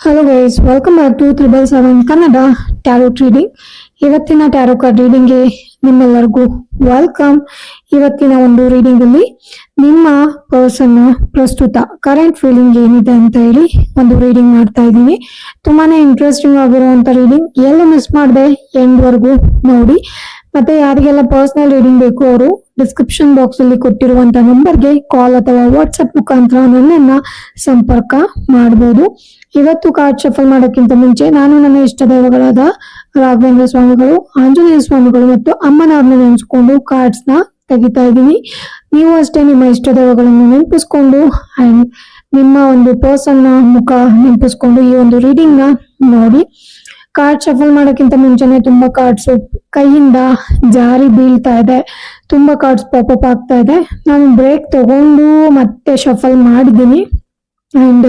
Hello guys welcome back to triple seven Kannada tarot reading ಇವತ್ತಿನ tarot card ರೀಡಿಂಗ್ಗೆ ನಿಮ್ಮೆಲ್ಲರಿಗೂ welcome ಇವತ್ತಿನ ಒಂದು ರೀಡಿಂಗ್ ಅಲ್ಲಿ ನಿಮ್ಮ ಪರ್ಸನ್ ಪ್ರಸ್ತುತ ಕರೆಂಟ್ ಫೀಲಿಂಗ್ ಏನಿದೆ ಅಂತ ಹೇಳಿ ಒಂದು ರೀಡಿಂಗ್ ಮಾಡ್ತಾ ಇದ್ದೀವಿ. ತುಂಬಾನೇ ಇಂಟ್ರೆಸ್ಟಿಂಗ್ ಆಗಿರುವಂತ ರೀಡಿಂಗ್ ಎಲ್ಲ ಮಿಸ್ ಮಾಡದೆ ಎಂಡ್ವರೆಗೂ ನೋಡಿ. ಮತ್ತೆ ಯಾರಿಗೆಲ್ಲ ಪರ್ಸನಲ್ ರೀಡಿಂಗ್ ಬೇಕು ಅವರು ಡಿಸ್ಕ್ರಿಪ್ಷನ್ ಬಾಕ್ಸ್ ಅಲ್ಲಿ ಕೊಟ್ಟಿರುವಂತ ನಂಬರ್ಗೆ ಕಾಲ್ ಅಥವಾ ವಾಟ್ಸ್ಆಪ್ ಮುಖಾಂತರ ನನ್ನನ್ನ ಸಂಪರ್ಕ ಮಾಡಬಹುದು ಇವತ್ತು ಕಾರ್ಡ್ ಶಫಲ್ ಮಾಡೋಕ್ಕಿಂತ ಮುಂಚೆ ನಾನು ನನ್ನ ಇಷ್ಟ ದೈವಗಳಾದ ರಾಘವೇಂದ್ರ ಸ್ವಾಮಿಗಳು, ಆಂಜನೇಯ ಸ್ವಾಮಿಗಳು ಮತ್ತು ಅಮ್ಮನವ್ರನ್ನ ನೆನೆಸ್ಕೊಂಡು ಕಾರ್ಡ್ಸ್ನ ತೆಗಿತಾ ಇದ್ದೀನಿ. ನೀವು ಅಷ್ಟೇ ನಿಮ್ಮ ಇಷ್ಟ ದೈವಗಳನ್ನು ನೆನಪಿಸ್ಕೊಂಡು ಅಂಡ್ ನಿಮ್ಮ ಒಂದು ಪರ್ಸನ್ ಮುಖ ನೆನಪಿಸ್ಕೊಂಡು ಈ ಒಂದು ರೀಡಿಂಗ್ನ ನೋಡಿ. ಕಾರ್ಡ್ ಶಫಲ್ ಮಾಡೋಕ್ಕಿಂತ ಮುಂಚೆನೆ ತುಂಬಾ ಕಾರ್ಡ್ಸ್ ಕೈಯಿಂದ ಜಾರಿ ಬೀಳ್ತಾ ಇದೆ. ತುಂಬಾ ಕಾರ್ಡ್ಸ್ ಪಾಪಪ್ ಆಗ್ತಾ ಇದೆ. ನಾನು ಬ್ರೇಕ್ ತಗೊಂಡು ಮತ್ತೆ ಶಫಲ್ ಮಾಡಿದ್ದೀನಿ. ಅಂಡ್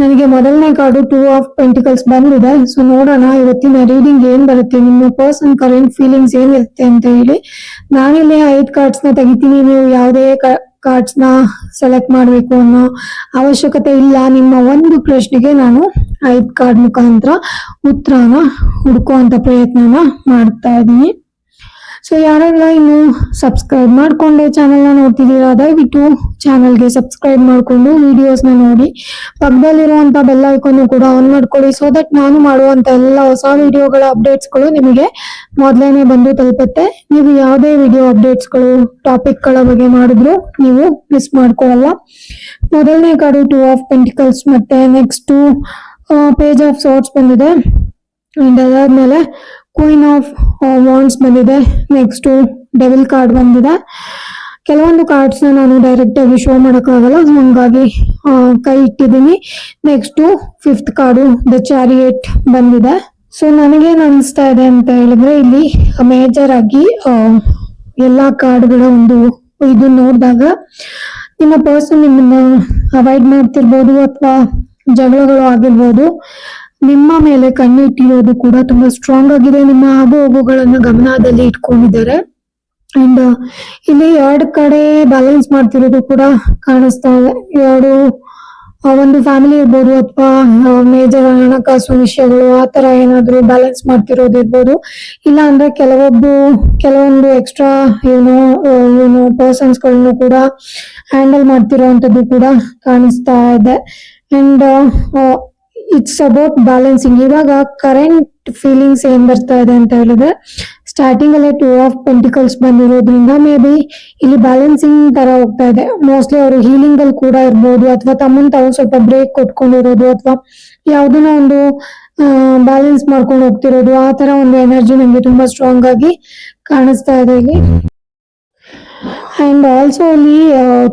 ನನಗೆ ಮೊದಲನೇ ಕಾರ್ಡು ಟೂ ಆಫ್ ಪೆಂಟಿಕಲ್ಸ್ ಬಂದಿದೆ. ಸೊ ನೋಡೋಣ, ಇವತ್ತಿನ ರೀಡಿಂಗ್ ಏನ್ ಬರುತ್ತೆ, ನಿಮ್ಮ ಪರ್ಸನ್ ಕರೆಂಟ್ ಫೀಲಿಂಗ್ಸ್ ಏನಿರುತ್ತೆ ಅಂತ ಹೇಳಿ. ನಾನಿಲ್ಲಿ ಐದು ಕಾರ್ಡ್ಸ್ನ ತೆಗಿತೀನಿ. ನೀವು ಯಾವುದೇ ಕಾರ್ಡ್ಸ್ನ ಸೆಲೆಕ್ಟ್ ಮಾಡಬೇಕು ಅನ್ನೋ ಅವಶ್ಯಕತೆ ಇಲ್ಲ. ನಿಮ್ಮ ಒಂದು ಪ್ರಶ್ನೆಗೆ ನಾನು ಐದು ಕಾರ್ಡ್ ಮುಖಾಂತರ ಉತ್ತರನ ಹುಡುಕುವಂತ ಪ್ರಯತ್ನನ ಮಾಡ್ತಾ ಇದ್ದೀನಿ. ಸೊ ಯಾರೆಲ್ಲ ಇನ್ನು ಸಬ್ಸ್ಕ್ರೈಬ್ ಮಾಡಿಕೊಂಡೆ ಚಾನಲ್ನ ನೋಡ್ತಿದ್ದೀರಾ, ದಯವಿಟ್ಟು ಚಾನಲ್ಗೆ ಸಬ್ಸ್ಕ್ರೈಬ್ ಮಾಡಿಕೊಂಡು ವಿಡಿಯೋಸ್ನ ನೋಡಿ. ಪಕ್ಕದಲ್ಲಿರುವಂಥ ಬೆಲ್ ಐಕನ್ನು ಕೂಡ ಆನ್ ಮಾಡ್ಕೊಳ್ಳಿ ಸೊ ದಟ್ ನಾನು ಮಾಡುವಂಥ ಎಲ್ಲ ಹೊಸ ವಿಡಿಯೋಗಳ ಅಪ್ಡೇಟ್ಸ್ಗಳು ನಿಮಗೆ ಮೊದಲನೇ ಬಂದು ತಲುಪುತ್ತೆ. ನೀವು ಯಾವುದೇ ವಿಡಿಯೋ ಅಪ್ಡೇಟ್ಸ್ಗಳು ಟಾಪಿಕ್ಗಳ ಬಗ್ಗೆ ಮಾಡಿದ್ರು ನೀವು ಮಿಸ್ ಮಾಡ್ಕೊಳ್ಳಲ್ಲ. ಮೊದಲನೇ ಕಾರ್ಡು ಟೂ ಆಫ್ ಪೆಂಟಿಕಲ್ಸ್ ಮತ್ತು ನೆಕ್ಸ್ಟು ಪೇಜ್ ಆಫ್ ಸೋರ್ಟ್ಸ್ ಬಂದಿದೆ. ಅಂಡ್ ಅದಾದ್ಮೇಲೆ ಕ್ವೀನ್ ಆಫ್ ವಾಂಡ್ಸ್ ಬಂದಿದೆ. ನೆಕ್ಸ್ಟ್ ಡೆವಿಲ್ ಕಾರ್ಡ್ ಬಂದಿದೆ. ಕೆಲವೊಂದು ಕಾರ್ಡ್ಸ್ನ ನಾನು ಡೈರೆಕ್ಟ್ ಆಗಿ ಶೋ ಮಾಡೋಕ್ಕಾಗಲ್ಲ. ಹಂಗಾಗಿ ಕೈ ಇಟ್ಟಿದ್ದೀನಿ. Next fifth card the chariot ಬಂದಿದೆ. ಸೊ ನನಗೇನು ಅನಿಸ್ತಾ ಇದೆ ಅಂತ ಹೇಳಿದ್ರೆ, ಇಲ್ಲಿ ಮೇಜರ್ ಆಗಿ ಎಲ್ಲಾ ಕಾರ್ಡ್ಗಳ ಒಂದು ಇದು ನೋಡಿದಾಗ, ನಿಮ್ಮ ಪರ್ಸನ್ ನಿಮ್ಮನ್ನ ಅವಾಯ್ಡ್ ಮಾಡ್ತಿರ್ಬೋದು ಅಥವಾ ಜಗಳಗಳು ಆಗಿರ್ಬೋದು. ನಿಮ್ಮ ಮೇಲೆ ಕಣ್ಣು ಇಟ್ಟಿರೋದು ಕೂಡ ತುಂಬಾ ಸ್ಟ್ರಾಂಗ್ ಆಗಿದೆ. ನಿಮ್ಮ ಆಗು ಹೋಗುಗಳನ್ನ ಗಮನದಲ್ಲಿ ಇಟ್ಕೊಂಡಿದ್ದಾರೆ. ಅಂಡ್ ಇಲ್ಲಿ ಎರಡು ಕಡೆ ಬ್ಯಾಲೆನ್ಸ್ ಮಾಡ್ತಿರೋದು ಕೂಡ ಕಾಣಿಸ್ತಾ ಇದೆ. ಎರಡು ಒಂದು ಫ್ಯಾಮಿಲಿ ಇರ್ಬೋದು ಅಥವಾ ಮೇಜರ್ ಹಣಕಾಸು ವಿಷಯಗಳು, ಆ ತರ ಏನಾದ್ರು ಬ್ಯಾಲೆನ್ಸ್ ಮಾಡ್ತಿರೋದು ಇರ್ಬೋದು. ಇಲ್ಲ ಅಂದ್ರೆ ಕೆಲವೊಬ್ಬ ಕೆಲವೊಂದು ಎಕ್ಸ್ಟ್ರಾ ಏನು ಏನು ಪರ್ಸನ್ಸ್ಗಳನ್ನು ಕೂಡ ಹ್ಯಾಂಡಲ್ ಮಾಡ್ತಿರೋವಂಥದ್ದು ಕೂಡ ಕಾಣಿಸ್ತಾ ಇದೆ. ಅಂಡ್ ಇಟ್ಸ್ ಅಬೌಟ್ ಬ್ಯಾಲೆನ್ಸಿಂಗ್ ಇವಾಗ ಕರೆಂಟ್ ಫೀಲಿಂಗ್ಸ್ ಏನ್ ಬರ್ತಾ ಇದೆ ಅಂತ ಹೇಳಿದ್ರೆ ಸ್ಟಾರ್ಟಿಂಗ್ ಅಲ್ಲಿ ಟೂ ಆಫ್ ಪೆಂಟಿಕಲ್ಸ್ ಬಂದಿರೋದ್ರಿಂದ ಮೇ ಬಿ ಇಲ್ಲಿ ಬ್ಯಾಲೆನ್ಸಿಂಗ್ ತರ ಹೋಗ್ತಾ ಇದೆ. ಮೋಸ್ಟ್ಲಿ ಅವರು ಹೀಲಿಂಗ್ ಅಲ್ಲಿ ಕೂಡ ಇರ್ಬೋದು, ಅಥವಾ ತಮ್ಮನ್ ತಾವು ಸ್ವಲ್ಪ ಬ್ರೇಕ್ ಕೊಟ್ಕೊಂಡಿರೋದು, ಅಥವಾ ಯಾವ್ದನ್ನ ಒಂದು ಬ್ಯಾಲೆನ್ಸ್ ಮಾಡ್ಕೊಂಡು ಹೋಗ್ತಿರೋದು, ಆ ತರ ಒಂದು ಎನರ್ಜಿ ನಂಗೆ ತುಂಬಾ ಸ್ಟ್ರಾಂಗ್ ಆಗಿ ಕಾಣಿಸ್ತಾ ಇದೆ ಇಲ್ಲಿ. ಅಂಡ್ ಆಲ್ಸೋ ಅಲ್ಲಿ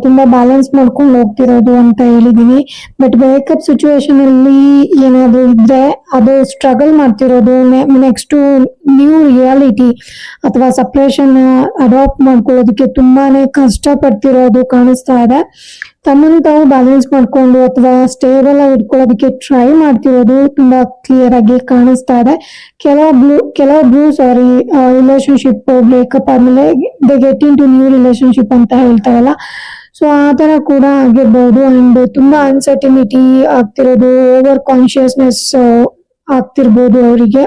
ತುಂಬಾ ಬ್ಯಾಲೆನ್ಸ್ ಮಾಡ್ಕೊಂಡು ಹೋಗ್ತಿರೋದು ಅಂತ ಹೇಳಿದೀನಿ. ಬಟ್ ಬ್ರೇಕಪ್ ಸಿಚುವೇಶನ್ ಅಲ್ಲಿ ಏನಾದ್ರು ಇದ್ರೆ ಅದು ಸ್ಟ್ರಗಲ್ ಮಾಡ್ತಿರೋದು. ನೆಕ್ಸ್ಟ್ ನ್ಯೂ ರಿಯಾಲಿಟಿ ಅಥವಾ ಸಪ್ರೇಷನ್ ಅಡಾಪ್ಟ್ ಮಾಡ್ಕೊಳ್ಳೋದಕ್ಕೆ ತುಂಬಾನೇ ಕಷ್ಟ ಪಡ್ತಿರೋದು ಕಾಣಿಸ್ತಾ ಇದೆ. ತಮ್ಮನ್ನು ತಾವು ಬ್ಯಾಲೆನ್ಸ್ ಮಾಡ್ಕೊಂಡು ಅಥವಾ ಸ್ಟೇಬಲ್ ಆಗಿ ಇಟ್ಕೊಳ್ಳೋದಕ್ಕೆ ಟ್ರೈ ಮಾಡ್ತಿರೋದು ತುಂಬಾ ಕ್ಲಿಯರ್ ಆಗಿ ಕಾಣಿಸ್ತಾ ಇದೆ. ಕೆಲವೊಬ್ರು ಕೆಲವೊಬ್ರು ಸಾರಿ ರಿಲೇಶನ್ಶಿಪ್ ಬ್ರೇಕಪ್ ಆದ್ಮೇಲೆ they get into new relationship ಅಂತ ಹೇಳ್ತಾರಲ್ಲ. ಸೊ ಆ ತರ ಕೂಡ ಆಗಿರ್ಬೋದು ಅಂಡ್ ತುಂಬಾ ಅನ್ಸರ್ಟಿನಿಟಿ ಆಗ್ತಿರೋದು ಓವರ್ ಕಾನ್ಶಿಯಸ್ನೆಸ್ ಆಗ್ತಿರ್ಬೋದು ಅವರಿಗೆ.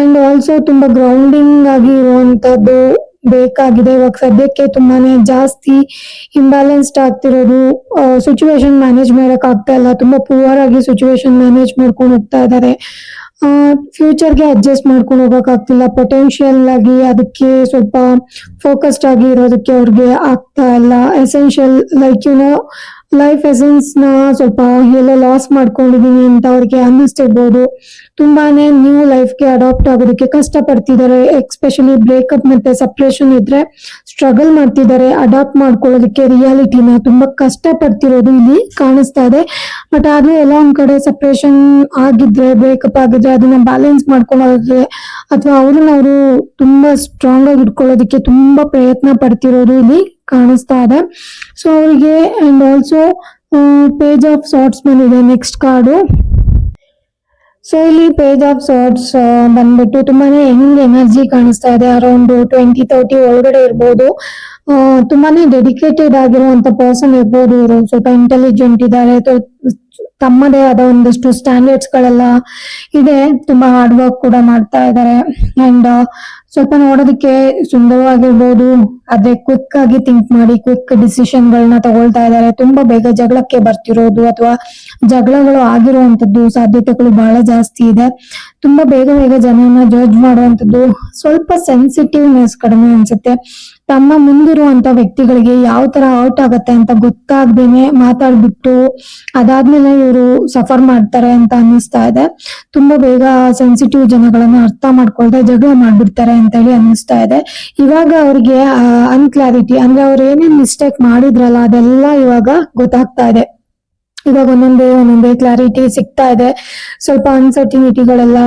ಅಂಡ್ ಆಲ್ಸೋ ತುಂಬಾ ಗ್ರೌಂಡಿಂಗ್ ಆಗಿ ಇರುವಂತದ್ದು ಬೇಕಾಗಿದೆ. ಇವಾಗ ಸದ್ಯಕ್ಕೆ ತುಂಬಾನೇ ಜಾಸ್ತಿ ಇಂಬ್ಯಾಲೆನ್ಸ್ಡ್ ಆಗ್ತಿರೋದು ಸಿಚುವೇಶನ್ ಮ್ಯಾನೇಜ್ ಮಾಡಕ್ ಆಗ್ತಾ ಇಲ್ಲ. ತುಂಬಾ ಪುವರ್ ಆಗಿ ಸಿಚುವೇಶನ್ ಮ್ಯಾನೇಜ್ ಮಾಡ್ಕೊಂಡು ಹೋಗ್ತಾ ಇದ್ದಾರೆ. ಫ್ಯೂಚರ್ಗೆ ಅಡ್ಜಸ್ಟ್ ಮಾಡ್ಕೊಂಡು ಹೋಗೋಕ್ಕಾಗ್ತಿಲ್ಲ ಪೊಟೆನ್ಶಿಯಲ್ ಆಗಿ ಅದಕ್ಕೆ ಸ್ವಲ್ಪ ಫೋಕಸ್ಡ್ ಆಗಿ ಇರೋದಕ್ಕೆ ಅವ್ರಿಗೆ ಆಗ್ತಾ ಇಲ್ಲ. Essential like you know life ಎಸೆನ್ಸ್ನ ಸ್ವಲ್ಪ ಎಲ್ಲ ಲಾಸ್ ಮಾಡ್ಕೊಂಡಿದೀನಿ ಅಂತ ಅವ್ರಿಗೆ ಅನ್ನಿಸ್ತಿರ್ಬೋದು. ತುಂಬಾನೇ ನ್ಯೂ ಲೈಫ್ಗೆ ಅಡಾಪ್ಟ್ ಆಗೋದಕ್ಕೆ ಕಷ್ಟ ಪಡ್ತಿದ್ದಾರೆ ಎಕ್ಸ್ಪೆಷಲಿ ಬ್ರೇಕಪ್ ಮತ್ತೆ ಸಪ್ರೇಷನ್ ಇದ್ರೆ ಸ್ಟ್ರಗಲ್ ಮಾಡ್ತಿದ್ದಾರೆ ಅಡಾಪ್ಟ್ ಮಾಡ್ಕೊಳ್ಳೋದಕ್ಕೆ ರಿಯಾಲಿಟಿನ ತುಂಬಾ ಕಷ್ಟ ಪಡ್ತಿರೋದು ಇಲ್ಲಿ ಕಾಣಿಸ್ತಾ ಇದೆ. ಬಟ್ ಆದ್ರೂ ಎಲ್ಲ ಒಂದ್ ಕಡೆ ಸಪ್ರೇಷನ್ ಆಗಿದ್ರೆ ಬ್ರೇಕಪ್ ಆಗಿದ್ರೆ ಅದನ್ನ ಬ್ಯಾಲೆನ್ಸ್ ಮಾಡ್ಕೊಳ್ಳೋದಕ್ಕೆ ಅಥವಾ ಅವ್ರನ್ನ ಅವರು ತುಂಬಾ ಸ್ಟ್ರಾಂಗ್ ಆಗಿ ಇಟ್ಕೊಳ್ಳೋದಕ್ಕೆ ತುಂಬಾ ಪ್ರಯತ್ನ ಪಡ್ತಿರೋದು ಇಲ್ಲಿ ಕಾಣಿಸ್ತಾ ಇದೆ. ಸೊ ಅವರಿಗೆ and also page of swords ಬಂದಿದೆ ನೆಕ್ಸ್ಟ್ ಕಾರ್ಡು ಸೊ ಇಲ್ಲಿ ಪೇಜ್ ಆಫ್ ಸಾರ್ಟ್ಸ್ ಬಂದ್ಬಿಟ್ಟು ತುಂಬಾನೇ ಹೆಂಗ್ ಎನರ್ಜಿ ಕಾಣಿಸ್ತಾ ಇದೆ. ಅರೌಂಡ್ ಟ್ವೆಂಟಿ ತರ್ಟಿ ಒಳಗಡೆ ಇರ್ಬೋದು. ತುಂಬಾನೇ ಡೆಡಿಕೇಟೆಡ್ ಆಗಿರುವಂತ ಪರ್ಸನ್ ಇರ್ಬೋದು ಇವರು. ಸ್ವಲ್ಪ ಇಂಟೆಲಿಜೆಂಟ್ ಇದ್ದಾರೆ ತಮ್ಮದೇ ಆದ ಒಂದಷ್ಟು ಸ್ಟ್ಯಾಂಡರ್ಡ್ಸ್ ಗಳೆಲ್ಲ ಇದೆ. ತುಂಬಾ ಹಾರ್ಡ್ ವರ್ಕ್ ಕೂಡ ಮಾಡ್ತಾ ಇದ್ದಾರೆ ಅಂಡ್ ಸ್ವಲ್ಪ ನೋಡೋದಕ್ಕೆ ಸುಂದರವಾಗಿರ್ಬೋದು. ಆದ್ರೆ ಕ್ವಿಕ್ ಆಗಿ ಥಿಂಕ್ ಮಾಡಿ ಕ್ವಿಕ್ ಡಿಸಿಷನ್ ಗಳನ್ನ ತಗೊಳ್ತಾ ಇದ್ದಾರೆ ತುಂಬಾ ಬೇಗ ಜಗಳಕ್ಕೆ ಬರ್ತಿರೋದು, ಅಥವಾ ಜಗಳಗಳು ಆಗಿರುವಂತದ್ದು ಸಾಧ್ಯತೆಗಳು ಬಹಳ ಜಾಸ್ತಿ ಇದೆ. ತುಂಬಾ ಬೇಗ ಬೇಗ ಜನನ ಜಡ್ಜ್ ಮಾಡುವಂತದ್ದು ಸ್ವಲ್ಪ ಸೆನ್ಸಿಟಿವ್ನೆಸ್ ಕಡಿಮೆ ಅನ್ಸುತ್ತೆ. ತಮ್ಮ ಮುಂದಿರುವಂತ ವ್ಯಕ್ತಿಗಳಿಗೆ ಯಾವ ತರ ಔಟ್ ಆಗತ್ತೆ ಅಂತ ಗೊತ್ತಾಗ್ದೇನೆ ಮಾತಾಡ್ಬಿಟ್ಟು ಅದಾದ್ಮೇಲೆ ಇವರು ಸಫರ್ ಮಾಡ್ತಾರೆ ಅಂತ ಅನ್ನಿಸ್ತಾ ಇದೆ. ತುಂಬಾ ಬೇಗ ಸೆನ್ಸಿಟಿವ್ ಜನಗಳನ್ನ ಅರ್ಥ ಮಾಡ್ಕೊಳ್ದೆ ಜಗಳ ಮಾಡ್ಬಿಡ್ತಾರೆ ಅಂತ ಹೇಳಿ ಅನ್ನಿಸ್ತಾ ಇದೆ. ಇವಾಗ ಅವ್ರಿಗೆ ಅನ್ಕ್ಲಾರಿಟಿ ಅಂದ್ರೆ ಅವ್ರು ಏನೇನ್ ಮಿಸ್ಟೇಕ್ ಮಾಡಿದ್ರಲ್ಲ ಅದೆಲ್ಲ ಇವಾಗ ಗೊತ್ತಾಗ್ತಾ ಇದೆ. ಇವಾಗ ಒಂದೊಂದೇ ಒಂದೊಂದೇ ಕ್ಲಾರಿಟಿ ಸಿಗ್ತಾ ಇದೆ. ಸ್ವಲ್ಪ ಅನ್ಸರ್ಟಿನಿಟಿಗಳೆಲ್ಲ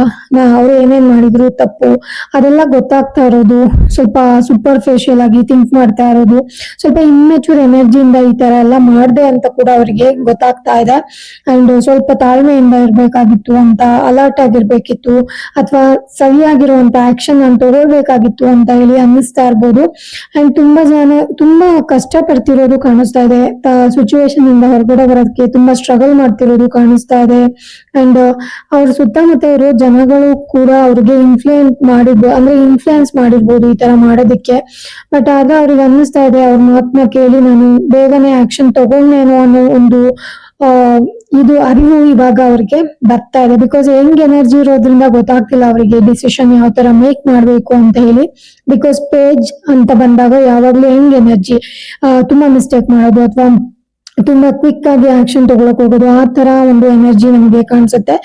ಅವ್ರು ಏನೇನ್ ಮಾಡಿದ್ರು, ತಪ್ಪು, ಅದೆಲ್ಲ ಗೊತ್ತಾಗ್ತಾ ಇರೋದು. ಸ್ವಲ್ಪ ಸೂಪರ್ಫಿಷಿಯಲ್ ಆಗಿ ಥಿಂಕ್ ಮಾಡ್ತಾ ಇರೋದು. ಸ್ವಲ್ಪ ಇಮ್ಮೆಚೂರ್ ಎನರ್ಜಿಯಿಂದ ಈ ತರ ಎಲ್ಲ ಮಾಡ್ದೆ ಅಂತ ಕೂಡ ಅವರಿಗೆ ಗೊತ್ತಾಗ್ತಾ ಇದೆ. ಅಂಡ್ ಸ್ವಲ್ಪ ತಾಳ್ಮೆಯಿಂದ ಇರ್ಬೇಕಾಗಿತ್ತು ಅಂತ ಅಲರ್ಟ್ ಆಗಿರ್ಬೇಕಿತ್ತು, ಅಥವಾ ಸರಿಯಾಗಿರುವಂತ ಆಕ್ಷನ್ ನಾನು ತಗೊಳ್ಬೇಕಾಗಿತ್ತು ಅಂತ ಹೇಳಿ ಅನ್ನಿಸ್ತಾ ಇರ್ಬೋದು. ಅಂಡ್ ತುಂಬಾ ಜನ, ತುಂಬಾ ಕಷ್ಟ ಪಡ್ತಿರೋದು ಕಾಣಿಸ್ತಾ ಇದೆ. ಸಿಚುವೇಶನ್ ಇಂದ ಹೊರಗಡೆ ಬರೋದಕ್ಕೆ ತುಂಬಾ ಸ್ಟ್ರಗಲ್ ಮಾಡ್ತಿರೋದು ಕಾಣಿಸ್ತಾ ಇದೆ. ಅಂಡ್ ಅವ್ರ ಸುತ್ತಮುತ್ತ ಇರೋ ಜನಗಳು ಕೂಡ ಅವ್ರಿಗೆ ಇನ್ಫ್ಲೂಯೆನ್ಸ್ ಮಾಡಿದ್ದು ಅಂದ್ರೆ ಇನ್ಫ್ಲೂಯೆನ್ಸ್ ಮಾಡಿರ್ಬೋದು ಈ ತರ ಮಾಡೋದಕ್ಕೆ. ಬಟ್ ಆಗ ಅವ್ರಿಗೆ ಅನ್ನಿಸ್ತಾ ಇದೆ, ಅವ್ರ ಮಾತನ್ನ ಕೇಳಿ ನಾನು ಬೇಗನೆ ಆಕ್ಷನ್ ತಗೊಂಡೇನೋ ಅನ್ನೋ ಒಂದು ಇದು ಅರಿವು ಇವಾಗ ಅವ್ರಿಗೆ ಬರ್ತಾ ಇದೆ. ಬಿಕಾಸ್ ಹೆಂಗ್ ಎನರ್ಜಿ ಇರೋದ್ರಿಂದ ಗೊತ್ತಾಗ್ತಿಲ್ಲ ಅವರಿಗೆ ಡಿಸಿಷನ್ ಯಾವ ತರ ಮೇಕ್ ಮಾಡ್ಬೇಕು ಅಂತ ಹೇಳಿ. ಬಿಕಾಸ್ ಪೇಜ್ ಅಂತ ಬಂದಾಗ ಯಾವಾಗ್ಲೂ ಹೆಂಗ್ ಎನರ್ಜಿ ತುಂಬಾ ಮಿಸ್ಟೇಕ್ ಮಾಡೋದು. ಅಥವಾ ತುಂಬಾ ಕ್ವಿಕ್ ಆಗಿ ಆಕ್ಷನ್ ತಗೊಳಕ್ ಹೋಗೋದು, ಆ ತರ ಒಂದು ಎನರ್ಜಿ ನಮ್ಗೆ ಕಾಣಿಸುತ್ತೆ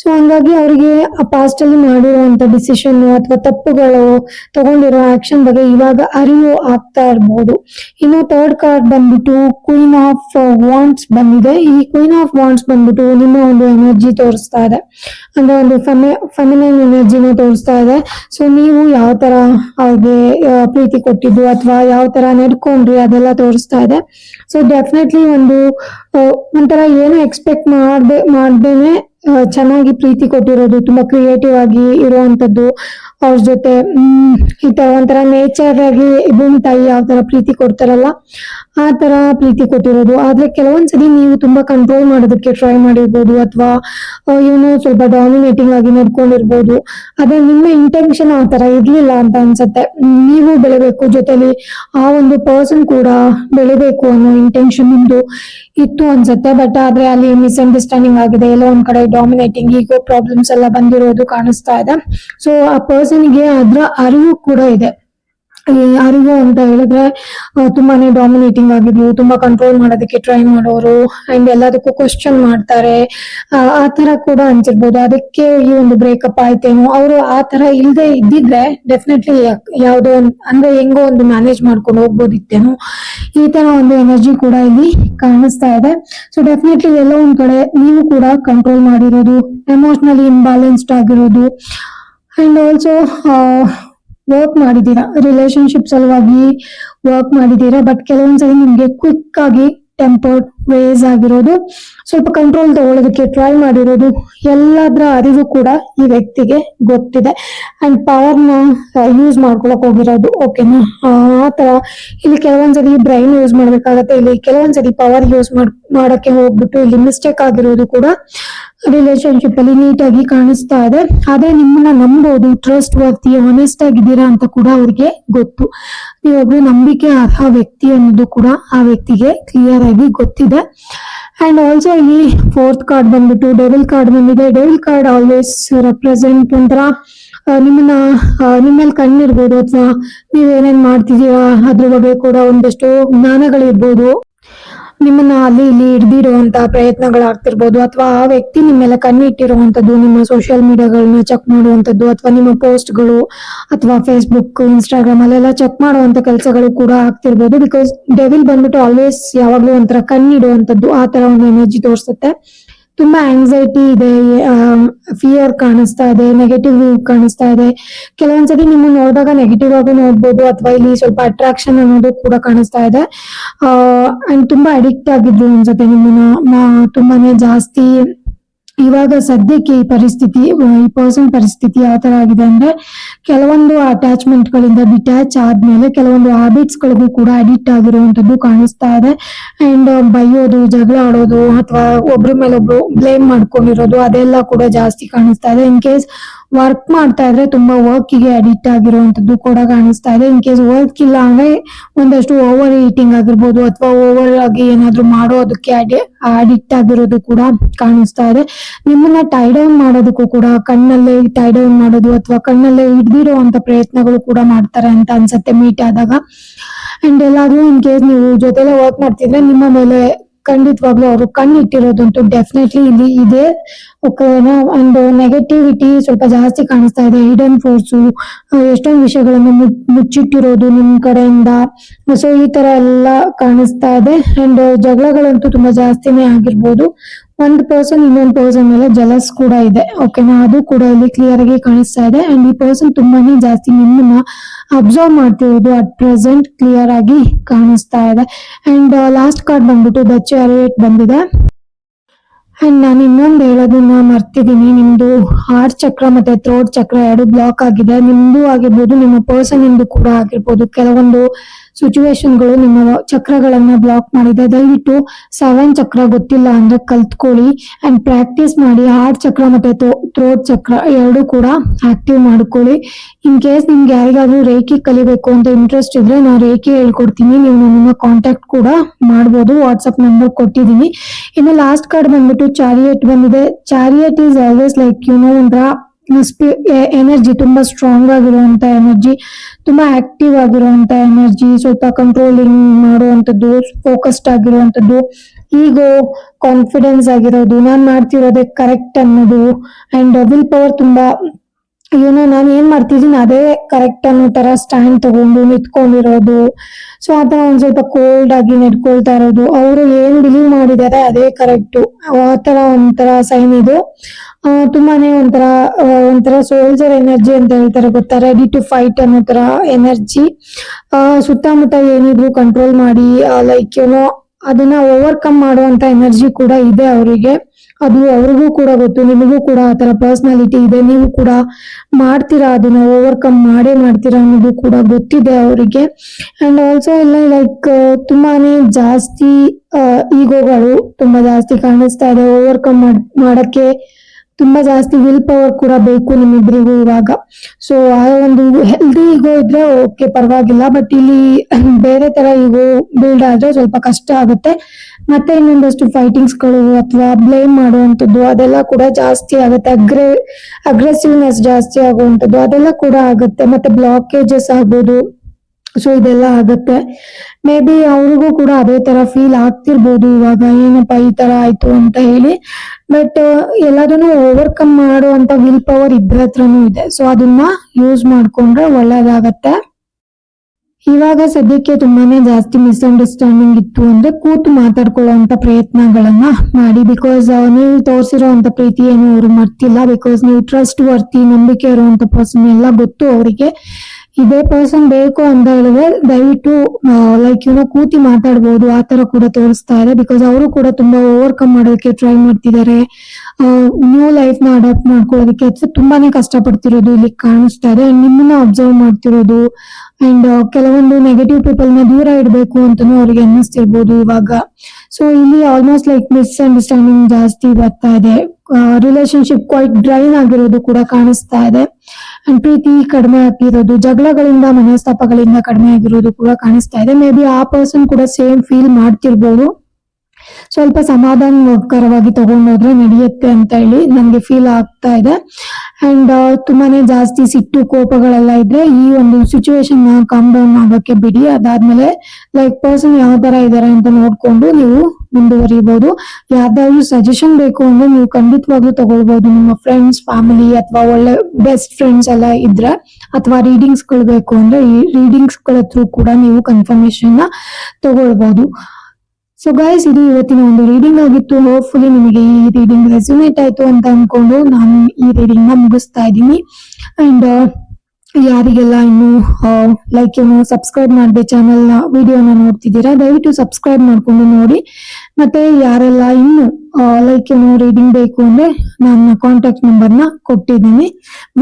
ಸೊ ಹಂಗಾಗಿ ಅವರಿಗೆ ಪಾಸ್ಟ್ ಅಲ್ಲಿ ಮಾಡಿರುವಂತ ಡಿಸಿಷನ್ ಅಥವಾ ತಪ್ಪುಗಳು, ತಗೊಂಡಿರೋ ಆಕ್ಷನ್ ಬಗ್ಗೆ ಇವಾಗ ಅರಿವು ಆಗ್ತಾ ಇರ್ಬೋದು. ಇನ್ನು ಥರ್ಡ್ ಕಾರ್ಡ್ ಬಂದ್ಬಿಟ್ಟು ಕ್ವೀನ್ ಆಫ್ ವಾಂಟ್ಸ್ ಬಂದಿದೆ. ಈ ಕ್ವೀನ್ ಆಫ್ ವಾಂಟ್ಸ್ ಬಂದ್ಬಿಟ್ಟು ನಿಮ್ಮ ಒಂದು ಎನರ್ಜಿ ತೋರಿಸ್ತಾ ಇದೆ. ಅಂದ್ರೆ ಒಂದು ಫೆಮೆ ಫೆಮಿನೈನ್ ಎನರ್ಜಿನ ತೋರಿಸ್ತಾ ಇದೆ. ಸೊ ನೀವು ಯಾವ ತರ ಅವ್ರಿಗೆ ಪ್ರೀತಿ ಕೊಟ್ಟಿದ್ದು ಅಥವಾ ಯಾವ ತರ ನಡ್ಕೊಂಡ್ರಿ ಅದೆಲ್ಲ ತೋರಿಸ್ತಾ ಇದೆ. ಸೊ ಡೆಫಿನೆಟ್ಲಿ ಒಂದು ಒಂಥರ ಏನೋ ಎಕ್ಸ್ಪೆಕ್ಟ್ ಮಾಡ್ದೆ ಮಾಡ್ದೇನೆ ಚೆನ್ನಾಗಿ ಪ್ರೀತಿ ಕೊಟ್ಟಿರೋದು ತುಂಬಾ ಕ್ರಿಯೇಟಿವ್ ಆಗಿ ಇರುವಂತದ್ದು ಅವ್ರ ಜೊತೆ, ಹ್ಮ್, ಈ ತರ ಒಂಥರ ನೇಚರ್ ಆಗಿ ಭೂಮಿ ತಾಯಿ ಯಾವ ತರ ಪ್ರೀತಿ ಕೊಡ್ತಾರಲ್ಲ, ಆ ತರ ಪ್ರೀತಿ ಕೊಟ್ಟಿರೋದು. ಆದ್ರೆ ಕೆಲವೊಂದ್ಸರಿ ನೀವು ತುಂಬಾ ಕಂಟ್ರೋಲ್ ಮಾಡೋದಕ್ಕೆ ಟ್ರೈ ಮಾಡಿರ್ಬೋದು ಅಥವಾ ಇವನು ಸ್ವಲ್ಪ ಡಾಮಿನೇಟಿಂಗ್ ಆಗಿ ನಡ್ಕೊಂಡಿರ್ಬೋದು. ಆದ್ರೆ ನಿಮ್ಮ ಇಂಟೆನ್ಷನ್ ಆ ತರ ಇರ್ಲಿಲ್ಲ ಅಂತ ಅನ್ಸುತ್ತೆ. ನೀವು ಬೆಳಿಬೇಕು ಜೊತೆಲಿ ಆ ಒಂದು ಪರ್ಸನ್ ಕೂಡ ಬೆಳಿಬೇಕು ಅನ್ನೋ ಇಂಟೆನ್ಷನ್ ನಿಮ್ದು ಇತ್ತು ಅನ್ಸುತ್ತೆ. ಬಟ್ ಆದ್ರೆ ಅಲ್ಲಿ ಮಿಸ್ಅಂಡರ್ಸ್ಟ್ಯಾಂಡಿಂಗ್ ಆಗಿದೆ. ಎಲ್ಲೋ ಒಂದ್ ಕಡೆ ಡಾಮಿನೇಟಿಂಗ್ ಈಗ ಪ್ರಾಬ್ಲಮ್ಸ್ ಎಲ್ಲ ಬಂದಿರೋದು ಕಾಣಿಸ್ತಾ ಇದೆ. ಸೊ ಆ ಪರ್ಸನ್ಗೆ ಅದ್ರ ಅರಿವು ಕೂಡ ಇದೆ. ಅರಿವು ಅಂತ ಹೇಳಿದ್ರೆ ತುಂಬಾನೇ ಡಾಮಿನೇಟಿಂಗ್ ಆಗಿದ್ರು ತುಂಬಾ ಕಂಟ್ರೋಲ್ ಮಾಡೋದಕ್ಕೆ ಟ್ರೈ ಮಾಡೋರು ಅಂಡ್ ಎಲ್ಲದಕ್ಕೂ ಕ್ವಶನ್ ಮಾಡ್ತಾರೆ. ಆ ತರ ಕೂಡ ಅನ್ಸಿರ್ಬೋದು. ಅದಕ್ಕೆ ಈ ಒಂದು ಬ್ರೇಕಪ್ ಆಯ್ತೇನೋ, ಅವರು ಆ ತರ ಇಲ್ಲದೆ ಇದ್ದಿದ್ರೆ ಡೆಫಿನೆಟ್ಲಿ ಯಾವುದೋ ಒಂದು, ಅಂದ್ರೆ ಹೆಂಗೋ ಒಂದು ಮ್ಯಾನೇಜ್ ಮಾಡ್ಕೊಂಡು ಹೋಗ್ಬೋದಿತ್ತೇನೋ, ಈ ತರ ಒಂದು ಎನರ್ಜಿ ಕೂಡ ಇಲ್ಲಿ ಕಾಣಿಸ್ತಾ ಇದೆ. ಸೊ ಡೆಫಿನೆಟ್ಲಿ ಎಲ್ಲೋ ಒಂದ್ ಕಡೆ ನೀವು ಕೂಡ ಕಂಟ್ರೋಲ್ ಮಾಡಿರೋದು ಎಮೋಷನಲಿ ಇಂಬ್ಯಾಲೆನ್ಸ್ಡ್ ಆಗಿರೋದು ಅಂಡ್ ಆಲ್ಸೋ ವರ್ಕ್ ಮಾಡಿದ್ದೀರಾ? ರಿಲೇಶನ್ಶಿಪ್ ಸಲುವಾಗಿ ವರ್ಕ್ ಮಾಡಿದ್ದೀರಾ? ಬಟ್ ಕೆಲವೊಂದ್ಸರಿ ನಿಮ್ಗೆ ಕ್ವಿಕ್ ಆಗಿ ಟೆಂಪರ್ಡ್ ವೇಸ್ ಆಗಿರೋದು. ಸ್ವಲ್ಪ ಕಂಟ್ರೋಲ್ ತಗೊಳ್ಳೋದಕ್ಕೆ ಟ್ರೈ ಮಾಡಿರೋದು. ಎಲ್ಲದರ ಅರಿವು ಕೂಡ ಈ ವ್ಯಕ್ತಿಗೆ ಗೊತ್ತಿದೆ. ಅಂಡ್ ಪವರ್ನ ಯೂಸ್ ಮಾಡ್ಕೊಳಕ್ ಹೋಗಿರೋದು. ಓಕೆನಾ ಆ ತರ ಇಲ್ಲಿ ಕೆಲವೊಂದ್ಸರಿ ಬ್ರೈನ್ ಯೂಸ್ ಮಾಡ್ಬೇಕಾಗತ್ತೆ. ಇಲ್ಲಿ ಕೆಲವೊಂದ್ಸರಿ ಪವರ್ ಯೂಸ್ ಮಾಡ್, ಮಾಡಕ್ಕೆ ಹೋಗ್ಬಿಟ್ಟು ಇಲ್ಲಿ ಮಿಸ್ಟೇಕ್ ಆಗಿರೋದು ಕೂಡ ರಿಲೇಶನ್ಶಿಪ್ ಅಲ್ಲಿ ನೀಟಾಗಿ ಕಾಣಿಸ್ತಾ ಇದೆ. ಆದ್ರೆ ನಿಮ್ಮನ್ನ ನಂಬೋದು ಟ್ರಸ್ಟ್ ವರ್ತಿ ಆನೆಸ್ಟ್ ಆಗಿದ್ದೀರಾ ಅಂತ ಕೂಡ ಅವ್ರಿಗೆ ಗೊತ್ತು. ನೀವೊಬ್ರು ನಂಬಿಕೆ ಅರ್ಹ ವ್ಯಕ್ತಿ ಅನ್ನೋದು ಕೂಡ ಆ ವ್ಯಕ್ತಿಗೆ ಕ್ಲಿಯರ್ ಆಗಿ ಗೊತ್ತಿದೆ. ಅಂಡ್ ಆಲ್ಸೋ ಈ ಫೋರ್ತ್ ಕಾರ್ಡ್ ಬಂದ್ಬಿಟ್ಟು ಡೆವಿಲ್ ಕಾರ್ಡ್ ಬಂದಿದೆ. ಡೆವಿಲ್ ಕಾರ್ಡ್ ಆಲ್ವೇಸ್ ರೆಪ್ರೆಸೆಂಟ್ ಒಂಥರ ನಿಮ್ಮನ್ನ ನಿಮ್ಮಲ್ಲಿ ಕಣ್ಣಿರ್ಬೋದು ಅಥವಾ ನೀವೇನೇನ್ ಮಾಡ್ತಿದೀರಾ ಅದ್ರ ಬಗ್ಗೆ ಕೂಡ ಒಂದಷ್ಟು ಜ್ಞಾನಗಳಿರ್ಬೋದು. ನಿಮ್ಮನ್ನ ಅಲ್ಲಿ ಇಲ್ಲಿ ಹಿಡ್ದಿರುವಂತ ಪ್ರಯತ್ನಗಳಾಗ್ತಿರ್ಬೋದು ಅಥವಾ ಆ ವ್ಯಕ್ತಿ ನಿಮ್ಮ ಮೇಲೆ ಕಣ್ಣಿಟ್ಟಿರುವಂತದ್ದು ನಿಮ್ಮ ಸೋಷಿಯಲ್ ಮೀಡಿಯಾಗಳನ್ನ ಚೆಕ್ ಮಾಡುವಂತದ್ದು ಅಥವಾ ನಿಮ್ಮ ಪೋಸ್ಟ್ಗಳು ಅಥವಾ ಫೇಸ್ಬುಕ್ ಇನ್ಸ್ಟಾಗ್ರಾಮ್ ಅಲ್ಲೆಲ್ಲ ಚೆಕ್ ಮಾಡುವಂತ ಕೆಲಸಗಳು ಕೂಡ ಆಗ್ತಿರ್ಬೋದು. ಬಿಕಾಸ್ ಡೆವಿಲ್ ಬಂದ್ಬಿಟ್ಟು ಆಲ್ವೇಸ್ ಯಾವಾಗ್ಲೂ ಒಂಥರ ಕಣ್ಣಿಡುವಂತದ್ದು ಆ ತರ ಒಂದು ಎನರ್ಜಿ ತೋರಿಸುತ್ತೆ. ತುಂಬಾ ಆಂಗ್ಸೈಟಿ ಇದೆ ಫಿಯರ್ ಕಾಣಿಸ್ತಾ ಇದೆ ನೆಗೆಟಿವ್ ಕಾಣಿಸ್ತಾ ಇದೆ. ಕೆಲವೊಂದ್ಸತಿ ನಿಮ್ಮನ್ನ ನೋಡಿದಾಗ ನೆಗೆಟಿವ್ ಆಗಿ ನೋಡ್ಬೋದು, ಅಥವಾ ಇಲ್ಲಿ ಸ್ವಲ್ಪ ಅಟ್ರಾಕ್ಷನ್ ಅನ್ನೋದು ಕೂಡ ಕಾಣಿಸ್ತಾ ಇದೆ. ಅಂಡ್ ತುಂಬಾ ಅಡಿಕ್ಟ್ ಆಗಿದ್ರು ಅನ್ಸುತ್ತೆ ನಿಮ್ಮನ್ನ. ತುಂಬಾನೇ ಜಾಸ್ತಿ ಇವಾಗ ಸದ್ಯಕ್ಕೆ ಈ ಪರಿಸ್ಥಿತಿ ಈ ಪರ್ಸನ್ ಪರಿಸ್ಥಿತಿ ಯಾವ ತರ ಆಗಿದೆ ಅಂದ್ರೆ, ಕೆಲವೊಂದು ಅಟ್ಯಾಚ್ಮೆಂಟ್ ಗಳಿಂದ ಡಿಟ್ಯಾಚ್ ಆದ್ಮೇಲೆ ಕೆಲವೊಂದು ಹ್ಯಾಬಿಟ್ಸ್ ಗಳಿಗೂ ಕೂಡ ಅಡಿಕ್ಟ್ ಆಗಿರುವಂತದ್ದು ಕಾಣಿಸ್ತಾ ಇದೆ. ಅಂಡ್ ಬೈಯೋದು, ಜಗಳ ಆಡೋದು, ಅಥವಾ ಒಬ್ರ ಮೇಲೆ ಒಬ್ರು ಬ್ಲೇಮ್ ಮಾಡ್ಕೊಂಡಿರೋದು, ಅದೆಲ್ಲ ಕೂಡ ಜಾಸ್ತಿ ಕಾಣಿಸ್ತಾ ಇದೆ. ಇನ್ ಕೇಸ್ ವರ್ಕ್ ಮಾಡ್ತಾ ಇದ್ರೆ ತುಂಬಾ ವರ್ಕಿಗೆ ಅಡಿಕ್ಟ್ ಆಗಿರುವಂತದ್ದು ಕೂಡ ಕಾಣಿಸ್ತಾ ಇದೆ. ಇನ್ ಕೇಸ್ ವರ್ಕ್ ಇಲ್ಲ ಅಂದ್ರೆ ಒಂದಷ್ಟು ಓವರ್ ಈಟಿಂಗ್ ಆಗಿರ್ಬೋದು ಅಥವಾ ಓವರ್ ಆಗಿ ಏನಾದ್ರು ಮಾಡೋದಕ್ಕೆ ಅಡಿಕ್ಟ್ ಆಗಿರೋದು ಕೂಡ ಕಾಣಿಸ್ತಾ ಇದೆ. ನಿಮ್ಮನ್ನ ಟೈಡೌನ್ ಮಾಡೋದಕ್ಕೂ ಕೂಡ, ಕಣ್ಣಲ್ಲೇ ಟೈಡೌನ್ ಮಾಡೋದು ಅಥವಾ ಕಣ್ಣಲ್ಲೇ ಹಿಡ್ದಿರುವಂತ ಪ್ರಯತ್ನಗಳು ಕೂಡ ಮಾಡ್ತಾರೆ ಅಂತ ಅನ್ಸತ್ತೆ ಮೀಟ್ ಆದಾಗ. ಅಂಡ್ ಎಲ್ಲಾದ್ರೂ ಇನ್ ಕೇಸ್ ನೀವು ಜೊತೆಲೆ ವರ್ಕ್ ಮಾಡ್ತಿದ್ರೆ ನಿಮ್ಮ ಮೇಲೆ ಖಂಡಿತವಾಗ್ಲೂ ಅವರು ಕಣ್ಣು ಇಟ್ಟಿರೋದಂತೂ ಡೆಫಿನೆಟ್ಲಿ ಇಲ್ಲಿ ಇದೆ. ಓಕೆನಾ ಅಂಡ್ ನೆಗೆಟಿವಿಟಿ ಸ್ವಲ್ಪ ಜಾಸ್ತಿ ಕಾಣಿಸ್ತಾ ಇದೆ. ಹಿಡನ್ ಫೋರ್ಸು ಎಷ್ಟೊಂದು ವಿಷಯಗಳನ್ನು ಮುಚ್- ಮುಚ್ಚಿಟ್ಟಿರೋದು ನಿಮ್ ಕಡೆಯಿಂದ. ಸೊ ಈ ತರ ಎಲ್ಲ ಕಾಣಿಸ್ತಾ ಇದೆ. ಅಂಡ್ ಜಗಳಗಳಂತೂ ತುಂಬಾ ಜಾಸ್ತಿನೇ ಆಗಿರ್ಬೋದು. ಒಂದು ಪರ್ಸನ್ ಇನ್ನೊಂದು ಪರ್ಸನ್ ಮೇಲೆ ಜಲಸ್ ಕೂಡ ಇದೆ. ಓಕೆನಾ ಅದು ಕೂಡ ಇಲ್ಲಿ ಕ್ಲಿಯರ್ ಆಗಿ ಕಾಣಿಸ್ತಾ ಇದೆ. ಅಂಡ್ ಈ ಪರ್ಸನ್ ತುಂಬಾನೇ ಜಾಸ್ತಿ ನಿಮ್ಮನ್ನ ಅಬ್ಸರ್ವ್ ಮಾಡ್ತಿರೋದು ಅಟ್ ಪ್ರೆಸೆಂಟ್ ಕ್ಲಿಯರ್ ಆಗಿ ಕಾಣಿಸ್ತಾ ಇದೆ. ಅಂಡ್ ಲಾಸ್ಟ್ ಕಾರ್ಡ್ ಬಂದ್ಬಿಟ್ಟು ದ ಚಾರಿಯೇಟ್ ಬಂದಿದೆ. ಅಂಡ್ ನಾನು ಇನ್ನೊಂದು ಹೇಳೋದನ್ನ ಮರ್ತಿದ್ದೀನಿ ನಿಮ್ದು ಹಾರ್ಟ್ ಚಕ್ರ ಮತ್ತೆ ಥ್ರೋಟ್ ಚಕ್ರ ಎರಡು ಬ್ಲಾಕ್ ಆಗಿದೆ. ನಿಮ್ದು ಆಗಿರ್ಬೋದು, ನಿಮ್ಮ ಪರ್ಸನ್ ಇಂದು ಕೂಡ ಆಗಿರ್ಬೋದು. ಕೆಲವೊಂದು ಸಿಚುವೇಶನ್ಗಳು ನಿಮ್ಮ ಚಕ್ರಗಳನ್ನ ಬ್ಲಾಕ್ ಮಾಡಿದೆ. ದಯವಿಟ್ಟು ಸೆವೆನ್ ಚಕ್ರ ಗೊತ್ತಿಲ್ಲ ಅಂದ್ರೆ ಕಲ್ತ್ಕೊಳ್ಳಿ ಅಂಡ್ ಪ್ರಾಕ್ಟೀಸ್ ಮಾಡಿ. ಹಾರ್ಟ್ ಚಕ್ರ ಮತ್ತೆ ಥ್ರೋಟ್ ಚಕ್ರ ಎರಡು ಕೂಡ ಆಕ್ಟಿವ್ ಮಾಡ್ಕೊಳ್ಳಿ. ಇನ್ ಕೇಸ್ ನಿಮ್ಗೆ ಯಾರಿಗಾದ್ರೂ ರೇಖಿ ಕಲಿಬೇಕು ಅಂತ ಇಂಟ್ರೆಸ್ಟ್ ಇದ್ರೆ ನಾನು ರೇಖಿ ಹೇಳ್ಕೊಡ್ತೀನಿ. ನೀವು ನನ್ನ ಕಾಂಟ್ಯಾಕ್ಟ್ ಕೂಡ ಮಾಡ್ಬೋದು. ವಾಟ್ಸಪ್ ನಂಬರ್ ಕೊಟ್ಟಿದ್ದೀನಿ. ಇನ್ನು ಲಾಸ್ಟ್ ಕಾರ್ಡ್ ಬಂದ್ಬಿಟ್ಟು ಚಾರಿಯಟ್ ಬಂದಿದೆ. Chariot is always like you know energy ತುಂಬಾ ಸ್ಟ್ರಾಂಗ್ ಆಗಿರುವಂತ ಎನರ್ಜಿ ತುಂಬಾ ಆಕ್ಟಿವ್ ಆಗಿರುವಂತ ಎನರ್ಜಿ ಸ್ವಲ್ಪ ಕಂಟ್ರೋಲಿಂಗ್ ಮಾಡುವಂತದ್ದು ಫೋಕಸ್ಡ್ ಆಗಿರುವಂತದ್ದು ಈಗೋ ಕಾನ್ಫಿಡೆನ್ಸ್ ಆಗಿರೋದು, ನಾನ್ ಮಾಡ್ತಿರೋದೇ ಕರೆಕ್ಟ್ ಅನ್ನೋದು ಅಂಡ್ ವಿಲ್ ಪವರ್ ತುಂಬಾ ಏನೋ ನಾನು ಏನ್ ಮಾಡ್ತಿದ್ದೀನಿ ಅದೇ ಕರೆಕ್ಟ್ ಅನ್ನೋ ತರ ಸ್ಟ್ಯಾಂಡ್ ತಗೊಂಡು ನಿಂತ್ಕೊಂಡಿರೋದು. ಸೊ ಆತ ಒಂದ್ ಸ್ವಲ್ಪ ಕೋಲ್ಡ್ ಆಗಿ ನಡ್ಕೊಳ್ತಾ ಇರೋದು. ಅವರು ಏನ್ ಬಿಲೀವ್ ಮಾಡಿದ್ದಾರೆ ಅದೇ ಕರೆಕ್ಟ್ ಆ ತರ ಒಂಥರ ಸೈನ್ ಇದು. ತುಂಬಾನೇ ಒಂಥರ ಒಂಥರ ಸೋಲ್ಜರ್ ಎನರ್ಜಿ ಅಂತ ಹೇಳ್ತಾರೆ ಗೊತ್ತಾ? ರೆಡಿ ಟು ಫೈಟ್ ಅನ್ನೋ ತರ ಎನರ್ಜಿ ಸುತ್ತಮುತ್ತ ಏನಿದ್ರು ಕಂಟ್ರೋಲ್ ಮಾಡಿ ಲೈಕ್ ಏನೋ ಅದನ್ನ ಓವರ್ಕಮ್ ಮಾಡುವಂತ ಎನರ್ಜಿ ಕೂಡ ಇದೆ ಅವರಿಗೆ. ಅದು ಅವ್ರಿಗೂ ಕೂಡ ಗೊತ್ತು, ನಿಮಗೂ ಕೂಡ ಆ ತರ ಪರ್ಸನಾಲಿಟಿ ಇದೆ, ನೀವು ಕೂಡ ಮಾಡ್ತೀರಾ, ಅದನ್ನ ಓವರ್ಕಮ್ ಮಾಡೇ ಮಾಡ್ತೀರಾ ಅನ್ನೋದು ಕೂಡ ಗೊತ್ತಿದೆ ಅವರಿಗೆ. ಅಂಡ್ ಆಲ್ಸೋ ಎಲ್ಲ ಲೈಕ್ ತುಂಬಾನೇ ಜಾಸ್ತಿ ಈಗೋಗಳು ತುಂಬಾ ಜಾಸ್ತಿ ಕಾಣಿಸ್ತಾ ಇದೆ ಓವರ್ಕಮ್ ಮಾಡಕ್ಕೆ ತುಂಬಾ ಜಾಸ್ತಿ ವಿಲ್ ಪವರ್ ಕೂಡ ಬೇಕು ನಿಮ್ಮಿಬ್ಬರಿಗೂ ಇವಾಗ. ಸೊ ಆ ಒಂದು ಹೆಲ್ದಿ ಈಗೋ ಇದ್ರೆ ಓಕೆ ಪರವಾಗಿಲ್ಲ. ಬಟ್ ಇಲ್ಲಿ ಬೇರೆ ತರ ಈಗೋ ಬಿಲ್ಡ್ ಆದ್ರೆ ಸ್ವಲ್ಪ ಕಷ್ಟ ಆಗುತ್ತೆ. ಮತ್ತೆ ಇನ್ನೊಂದಷ್ಟು ಫೈಟಿಂಗ್ಸ್ಗಳು ಅಥವಾ ಬ್ಲೇಮ್ ಮಾಡುವಂಥದ್ದು, ಅದೆಲ್ಲ ಕೂಡ ಜಾಸ್ತಿ ಆಗುತ್ತೆ. ಅಗ್ರೆ ಅಗ್ರೆಸಿವ್ನೆಸ್ ಜಾಸ್ತಿ ಆಗುವಂಥದ್ದು, ಅದೆಲ್ಲ ಕೂಡ ಆಗುತ್ತೆ. ಮತ್ತೆ ಬ್ಲಾಕೇಜಸ್ ಆಗ್ಬೋದು. ಸೊ ಇದೆಲ್ಲ ಆಗತ್ತೆ. ಮೇ ಬಿ ಅವ್ರಿಗೂ ಕೂಡ ಅದೇ ತರ ಫೀಲ್ ಆಗ್ತಿರ್ಬೋದು. ಇವಾಗ ಏನಪ್ಪ ಈ ತರ ಆಯ್ತು ಅಂತ ಹೇಳಿ. ಬಟ್ ಎಲ್ಲದನ್ನು ಓವರ್ಕಮ್ ಮಾಡುವಂತ ವಿಲ್ ಪವರ್ ಇಬ್ಬರ ಹತ್ರನೂ ಇದೆ. ಸೊ ಅದನ್ನ ಯೂಸ್ ಮಾಡ್ಕೊಂಡ್ರೆ ಒಳ್ಳೇದಾಗತ್ತೆ. ಇವಾಗ ಸದ್ಯಕ್ಕೆ ತುಂಬಾನೇ ಜಾಸ್ತಿ ಮಿಸ್ಅಂಡರ್ಸ್ಟ್ಯಾಂಡಿಂಗ್ ಇತ್ತು ಅಂದ್ರೆ ಕೂತು ಮಾತಾಡ್ಕೊಳ್ಳುವಂತ ಪ್ರಯತ್ನಗಳನ್ನ ಮಾಡಿ. ಬಿಕಾಸ್ ನೀವು ತೋರಿಸಿರುವಂತ ಪ್ರೀತಿ ಏನು ಅವ್ರು ಮರ್ತಿಲ್ಲ. ಬಿಕಾಸ್ ನೀವು ಟ್ರಸ್ಟ್ ವರ್ತಿ ನಂಬಿಕೆ ಇರುವಂತ ಪರ್ಸನ್ ಎಲ್ಲ ಗೊತ್ತು ಅವರಿಗೆ. ಇದೇ ಪರ್ಸನ್ ಬೇಕು ಅಂತ ಹೇಳಿದ್ರೆ ದಯವಿಟ್ಟು ಲೈಕ್ ಏನೋ ಕೂತಿ ಮಾತಾಡ್ಬೋದು, ಆ ತರ ಕೂಡ ತೋರಿಸ್ತಾ ಇದೆ ಬಿಕಾಸ್ ಅವರು ಕೂಡ ತುಂಬಾ ಓವರ್ಕಮ್ ಮಾಡೋದಕ್ಕೆ ಟ್ರೈ ಮಾಡ್ತಿದ್ದಾರೆ. ನ್ಯೂ ಲೈಫ್ನ ಅಡಾಪ್ಟ್ ಮಾಡ್ಕೊಳ್ಳೋದಕ್ಕೆ. ತುಂಬಾನೇ ಕಷ್ಟಪಡ್ತಿರೋದು ಇಲ್ಲಿ ಕಾಣಿಸ್ತಾ ಇದೆ. ನಿಮ್ಮನ್ನ ಅಬ್ಸರ್ವ್ ಮಾಡ್ತಿರೋದು ಅಂಡ್ ಕೆಲವೊಂದು ನೆಗೆಟಿವ್ ಪೀಪಲ್ನ ದೂರ ಇಡಬೇಕು ಅಂತಾನು ಅವ್ರಿಗೆ ಅನ್ನಿಸ್ತಿರ್ಬೋದು ಇವಾಗ. ಸೊ ಇಲ್ಲಿ ಆಲ್ಮೋಸ್ಟ್ ಲೈಕ್ ಮಿಸ್ಅಂಡರ್ಸ್ಟ್ಯಾಂಡಿಂಗ್ ಜಾಸ್ತಿ ಬರ್ತಾ ಇದೆ. ರಿಲೇಶನ್ಶಿಪ್ ಕ್ವೈಟ್ ಡ್ರೈನ್ ಆಗಿರೋದು ಕೂಡ ಕಾಣಿಸ್ತಾ ಇದೆ. ಅಂಡ್ ಪ್ರೀತಿ ಕಡಿಮೆ ಆಗಿರೋದು ಜಗಳಗಳಿಂದ ಮನಸ್ತಾಪಗಳಿಂದ ಕಡಿಮೆ ಆಗಿರೋದು ಕೂಡ ಕಾಣಿಸ್ತಾ ಇದೆ. ಮೇ ಬಿ ಆ ಪರ್ಸನ್ ಕೂಡ ಸೇಮ್ ಫೀಲ್ ಮಾಡ್ತಿರ್ಬೋದು. ಸ್ವಲ್ಪ ಸಮಾಧಾನಕರವಾಗಿ ತಗೊಂಡೋದ್ರೆ ನಡೆಯುತ್ತೆ ಅಂತ ಹೇಳಿ ನನಗೆ ಫೀಲ್ ಆಗ್ತಾ ಇದೆ. ಅಂಡ್ ತುಂಬಾನೇ ಜಾಸ್ತಿ ಸಿಟ್ಟು ಕೋಪಗಳೆಲ್ಲ ಇದ್ರೆ ಈ ಒಂದು ಸಿಚುವೇಶನ್ ಕಾಮ್ ಡೌನ್ ಆಗಕ್ಕೆ ಬಿಡಿ. ಅದಾದ್ಮೇಲೆ ಲೈಕ್ ಪರ್ಸನ್ ಯಾವ ತರ ಇದಾರೆ ಅಂತ ನೋಡ್ಕೊಂಡು ನೀವು ಮುಂದುವರಿಬಹುದು ಯಾವ್ದಾದ್ರು ಸಜೆಷನ್ ಬೇಕು ಅಂದ್ರೆ ನೀವು ಖಂಡಿತವಾಗ್ಲೂ ತಗೊಳ್ಬಹುದು ನಿಮ್ಮ ಫ್ರೆಂಡ್ಸ್ ಫ್ಯಾಮಿಲಿ ಅಥವಾ ಒಳ್ಳೆ ಬೆಸ್ಟ್ ಫ್ರೆಂಡ್ಸ್ ಎಲ್ಲ ಇದ್ರೆ ಅಥವಾ ರೀಡಿಂಗ್ಸ್ಗಳು ಬೇಕು ಅಂದ್ರೆ ಈ ರೀಡಿಂಗ್ಸ್ಗಳ ಥ್ರೂ ಕೂಡ ನೀವು ಕನ್ಫರ್ಮೇಶನ್ನ ತಗೊಳ್ಬಹುದು ಸೊ ಗೈಸ್ ಇದು ಇವತ್ತಿನ ಒಂದು ರೀಡಿಂಗ್ ಆಗಿತ್ತು. ಹೋಪ್ಫುಲಿ ನಿಮಗೆ ಈ ರೀಡಿಂಗ್ ರೆಸ್ಯುನೇಟ್ ಆಯ್ತು ಅಂತ ಅನ್ಕೊಂಡು ನಾನು ಈ ರೀಡಿಂಗ್ನ ಮುಗಿಸ್ತಾ ಇದ್ದೀನಿ. ಅಂಡ್ ಯಾರಿಗೆಲ್ಲ ಇನ್ನು ಲೈಕ್ ಏನು ಸಬ್ಸ್ಕ್ರೈಬ್ ಮಾಡದೆ ನ ವಿಡಿಯೋನ ನೋಡ್ತಿದ್ದೀರಾ, ದಯವಿಟ್ಟು ಸಬ್ಸ್ಕ್ರೈಬ್ ಮಾಡ್ಕೊಂಡು ನೋಡಿ. ಮತ್ತೆ ಯಾರೆಲ್ಲ ಇನ್ನು ಲೈಕ್ ಏನು ರೀಡಿಂಗ್ ಬೇಕು ಅಂದ್ರೆ ನನ್ನ ಕಾಂಟ್ಯಾಕ್ಟ್ ನಂಬರ್ನ ಕೊಟ್ಟಿದ್ದೀನಿ.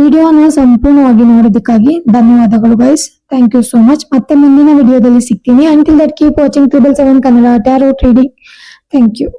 ವಿಡಿಯೋನ ಸಂಪೂರ್ಣವಾಗಿ ನೋಡೋದಕ್ಕಾಗಿ ಧನ್ಯವಾದಗಳು guys thank you so much ಮತ್ತೆ ಮುಂದಿನ ವಿಡಿಯೋದಲ್ಲಿ ಸಿಗ್ತೀನಿ. Until that keep watching triple seven Kannada tarot reading thank you